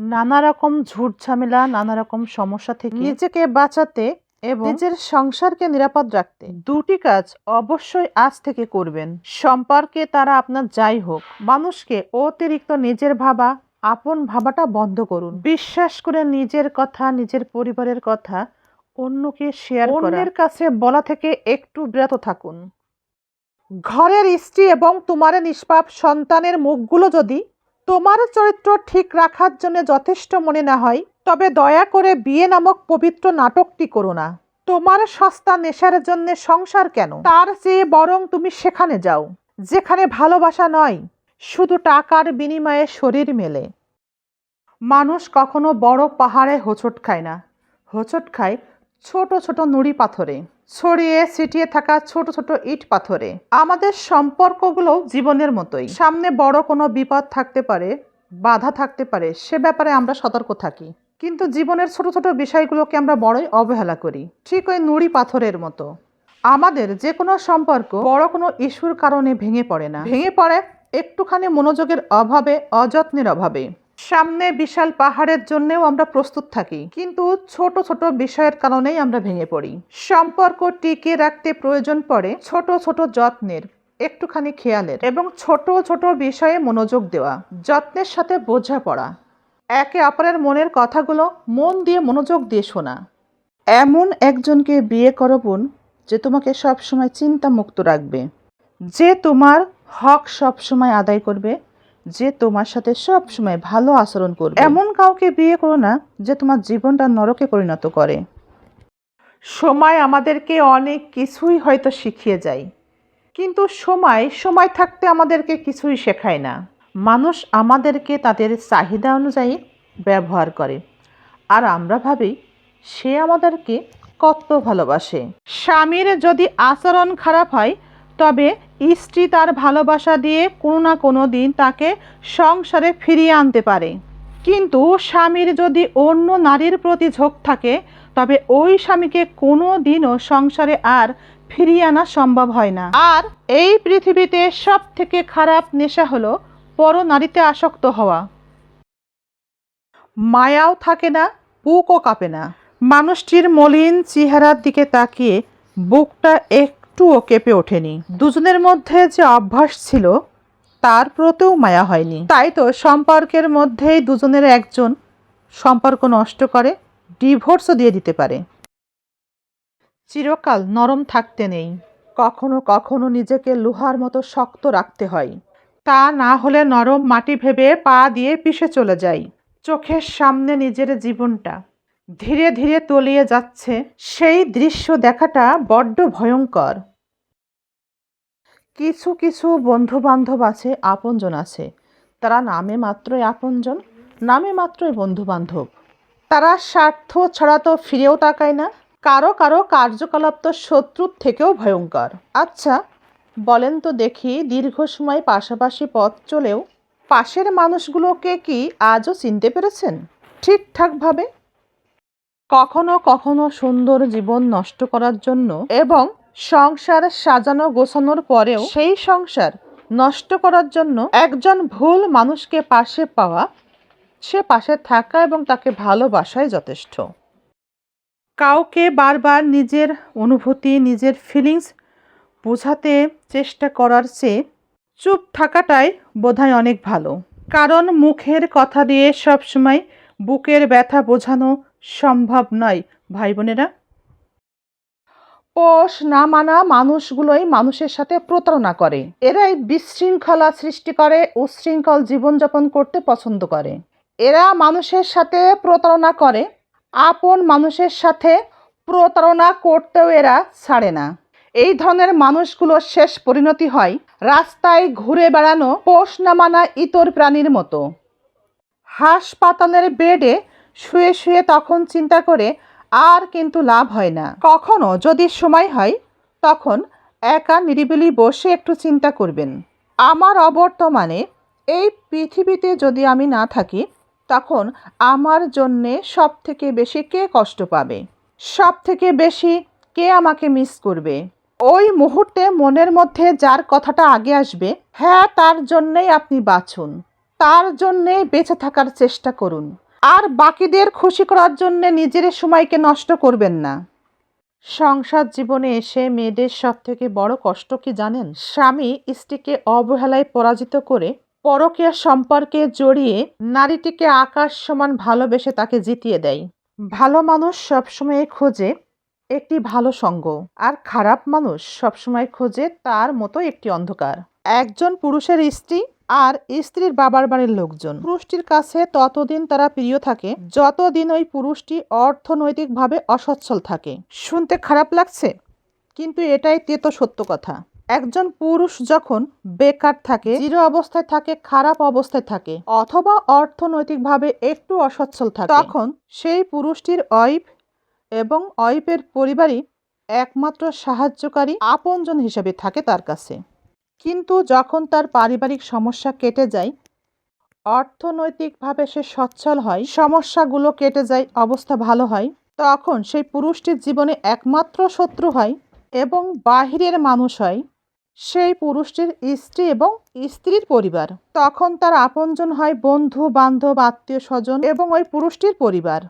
নানা রকম ঝুট ঝামেলা নানা রকম সমস্যা থেকে নিজেকে বাঁচাতে এবং নিজের সংসারকে নিরাপদ রাখতে দুটি কাজ অবশ্যই আজ থেকে করবেন। সম্পর্কে তারা আপনার যাই হোক, মানুষকে অতিরিক্ত নিজের ভাবা, আপন ভাবাটা বন্ধ করুন। বিশ্বাস করে নিজের কথা, নিজের পরিবারের কথা অন্যকে শেয়ার অন্যের কাছে বলা থেকে একটু বিরত থাকুন। ঘরের স্ত্রী এবং তোমার নিষ্পাপ সন্তানের মুখগুলো যদি তোমার চরিত্র ঠিক রাখার জন্য যথেষ্ট মনে না হয়, তবে দয়া করে বিয়ে নামক পবিত্র নাটকটি করো না। তোমার সস্তা নেশার জন্য সংসার কেন? তার চেয়ে বরং তুমি সেখানে যাও, যেখানে ভালোবাসা নয়, শুধু টাকার বিনিময়ে শরীর মেলে। মানুষ কখনো বড় পাহাড়ে হোঁচট খায় না। হোঁচট খায় ছোট ছোট নুড়ি পাথরে, ছড়িয়ে ছিটিয়ে থাকা ছোট ছোট ইট পাথরে। আমাদের সম্পর্কগুলো জীবনের মতোই। সামনে বড় কোনো বিপদ থাকতে পারে, বাধা থাকতে পারে, সে ব্যাপারে আমরা সতর্ক থাকি। কিন্তু জীবনের ছোট ছোট বিষয়গুলোকে আমরা বড়ই অবহেলা করি, ঠিক ওই নুড়ি পাথরের মতো। আমাদের যে কোনো সম্পর্ক বড় কোনো ইস্যুর কারণে ভেঙে পড়ে না। ভেঙে পড়ে একটুখানি মনোযোগের অভাবে, অযত্নের অভাবে। সামনে বিশাল পাহাড়ের জন্যেও আমরা প্রস্তুত থাকি। কিন্তু ছোট ছোট বিষয়ের কারণেই আমরা ভেঙে পড়ি। সম্পর্ক টিকিয়ে রাখতে প্রয়োজন পড়ে ছোট ছোট যত্নের, একটুখানি খেয়ালের এবং ছোট ছোট বিষয়ে মনোযোগ দেওয়া, যত্নের সাথে বোঝাপড়া। একে অপরের মনের কথাগুলো মন দিয়ে মনোযোগ দিয়ে শোনা। এমন একজনকে বিয়ে করো বোন, যে তোমাকে সবসময় চিন্তামুক্ত রাখবে। যে তোমার হক সবসময় আদায় করবে। যে তোমার সাথে সব সময় ভালো আচরণ করবে। এমন কাউকে বিয়ে করো না যে তোমার জীবনটা নরকে পরিণত করে। সময় আমাদেরকে অনেক কিছুই হয়তো শিখিয়ে যায়। কিন্তু সময় সময় থাকতে আমাদেরকে কিছুই শেখায় না। মানুষ আমাদেরকে তাদের চাহিদা অনুযায়ী ব্যবহার করে। আর আমরা ভাবি, সে আমাদেরকে কত ভালোবাসে। স্বামীর যদি আচরণ খারাপ হয়, তবে স্ত্রী তার ভালোবাসা দিয়ে কোনো না কোনো দিন তাকে সংসারে ফিরিয়ে আনতে পারে। কিন্তু স্বামীর যদি অন্য নারীর প্রতি ঝোঁক থাকে, তবে ওই স্বামীকে কোনো দিনও সংসারে আর ফিরিয়ে আনা সম্ভব হয় না। আর এই পৃথিবীতে সব থেকে খারাপ নেশা হলো পর নারীতে আসক্ত হওয়া। মায়াও থাকে না, বুকও কাঁপে না। মানুষটির মলিন চেহারার দিকে তাকিয়ে বুকটা একটুও কেঁপে ওঠেনি। দুজনের মধ্যে যে অভ্যাস ছিল, তার প্রতেও মায়া হয়নি। তাই তো সম্পর্কের মধ্যেই দুজনের একজন সম্পর্ক নষ্ট করে, ডিভোর্সও দিয়ে দিতে পারে। চিরকাল নরম থাকতে নেই। কখনো কখনো নিজেকে লোহার মতো শক্ত রাখতে হয়। তা না হলে নরম মাটি ভেবে পা দিয়ে পিষে চলে যাই। চোখের সামনে নিজের জীবনটা ধীরে ধীরে তলিয়ে যাচ্ছে। সেই দৃশ্য দেখাটা বড্ড ভয়ঙ্কর। কিছু কিছু বন্ধু বান্ধব আছে, আপনজন আছে। তারা নামে মাত্রই আপনজন, নামে মাত্রই বন্ধু বান্ধব তারা স্বার্থ ছাড়া তো ফিরেও তাকায় না। কারও কারও কার্যকলাপ তো শত্রুর থেকেও ভয়ঙ্কর। আচ্ছা বলেন তো দেখি দীর্ঘ সময় পাশাপাশি পথ চলেও পাশের মানুষগুলোকে কি আজও চিনতে পেরেছেন? ঠিকঠাকভাবে? কখনো কখনো সুন্দর জীবন নষ্ট করার জন্য এবং সংসার সাজানো গোছানোর পরেও সেই সংসার নষ্ট করার জন্য একজন ভুল মানুষকে পাশে পাওয়া, সে পাশে থাকা এবং তাকে ভালোবাসাই যথেষ্ট। কাউকে বারবার নিজের অনুভূতি, নিজের ফিলিংস বোঝাতে চেষ্টা করার চেয়ে চুপ থাকাটাই বোধহয় অনেক ভালো। কারণ মুখের কথা দিয়ে সবসময় বুকের ব্যথা বোঝানো সম্ভব নয়, ভাই বোনেরা। পোষ না মানা মানুষগুলোই মানুষের সাথে প্রতারণা করে। এরাই বিশৃঙ্খলা সৃষ্টি করে উশৃঙ্খল জীবনযাপন করতে পছন্দ করে। এরা মানুষের সাথে প্রতারণা করে, আপন মানুষের সাথে প্রতারণা করতেও এরা ছাড়ে না। এই ধরনের মানুষগুলোর শেষ পরিণতি হয় রাস্তায় ঘুরে বেড়ানো পোষ না মানা ইতর প্রাণীর মতো। হাসপাতালের বেডে শুয়ে শুয়ে তখন চিন্তা করে আর কিন্তু লাভ হয় না। কখনো যদি সময় হয়, তখন একা নিরিবিলি বসে একটু চিন্তা করবেন। আমার অবর্তমানে এই পৃথিবীতে যদি আমি না থাকি, তখন আমার জন্যে সব থেকে বেশি কে কষ্ট পাবে? সব থেকে বেশি কে আমাকে মিস করবে? ওই মুহূর্তে মনের মধ্যে যার কথাটা আগে আসবে হ্যাঁ তার জন্যেই আপনি বাঁচুন। তার জন্যে বেঁচে থাকার চেষ্টা করুন। আর বাকিদের খুশি করার জন্য নিজের সময়কে নষ্ট করবেন না। সংসার জীবনে এসে মেয়েদের সব থেকে বড় কষ্ট কি জানেন? স্বামী স্ত্রীকে অবহেলায় পরাজিত করে পরকীয়া সম্পর্কে জড়িয়ে নারীটিকে আকাশ সমান ভালোবেসে তাকে জিতিয়ে দেয়। ভালো মানুষ সবসময় খোঁজে একটি ভালো সঙ্গ, আর খারাপ মানুষ সবসময় খোঁজে তার মতো একটি অন্ধকার। একজন পুরুষের স্ত্রী আর স্ত্রীর বাবার বাড়ির লোকজন। পুরুষটির কাছে ততদিন তারা প্রিয় থাকে, যতদিন ওই পুরুষটি অর্থনৈতিকভাবে অসচ্ছল থাকে। শুনতে খারাপ লাগছে? কিন্তু এটাই তেতো সত্য কথা। একজন পুরুষ যখন বেকার থাকে জিরো অবস্থায় থাকে, খারাপ অবস্থায় থাকে, অথবা অর্থনৈতিকভাবে একটু অসচ্ছল থাকে, তখন সেই পুরুষটির ওয়াইফ এবং ওয়াইফের পরিবারই একমাত্র সাহায্যকারী আপনজন হিসেবে থাকে তার কাছে। কিন্তু যখন তার পারিবারিক সমস্যা কেটে যায়, অর্থনৈতিকভাবে সে সচ্ছল হয়, সমস্যাগুলো কেটে যায়, অবস্থা ভালো হয়, তখন সেই পুরুষটির জীবনে একমাত্র শত্রু হয় এবং বাহিরের মানুষ হয় সেই পুরুষটির স্ত্রী এবং স্ত্রীর পরিবার। তখন তার আপনজন হয় বন্ধু, বান্ধব আত্মীয় স্বজন এবং ওই পুরুষটির পরিবার।